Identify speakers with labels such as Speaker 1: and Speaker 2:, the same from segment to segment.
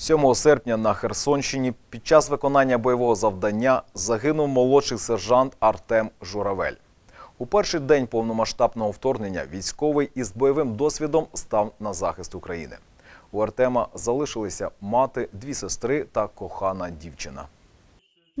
Speaker 1: 7 серпня на Херсонщині під час виконання бойового завдання загинув молодший сержант Артем Журавель. У перший день повномасштабного вторгнення військовий із бойовим досвідом став на захист України. У Артема залишилися мати, дві сестри та кохана дівчина.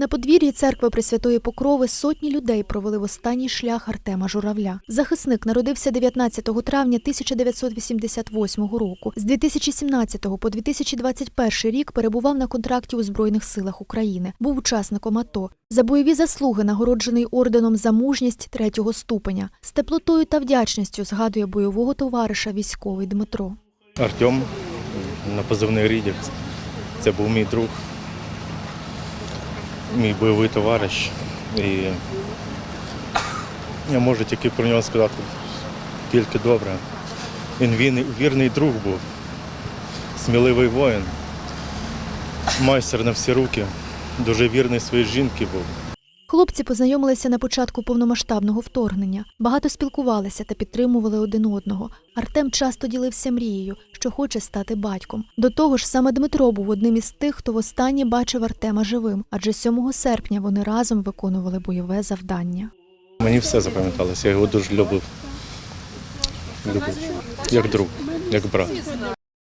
Speaker 2: На подвір'ї церкви Пресвятої Покрови сотні людей провели в останній шлях Артема Журавля. Захисник народився 19 травня 1988 року. З 2017 по 2021 рік перебував на контракті у Збройних силах України. Був учасником АТО. За бойові заслуги нагороджений орденом за мужність третього ступеня. З теплотою та вдячністю згадує бойового товариша військовий Дмитро.
Speaker 3: Артем на позивний Рідік. Це був мій друг, мій бойовий товариш. І я можу тільки про нього сказати тільки добре. Він вірний, друг був, сміливий воїн, майстер на всі руки, дуже вірний своїй жінці був.
Speaker 2: Хлопці познайомилися на початку повномасштабного вторгнення. Багато спілкувалися та підтримували один одного. Артем часто ділився мрією, що хоче стати батьком. До того ж, саме Дмитро був одним із тих, хто востаннє бачив Артема живим, адже 7 серпня вони разом виконували бойове завдання.
Speaker 3: Мені все запам'яталося, я його дуже любив. Любив. Як друг, як брат.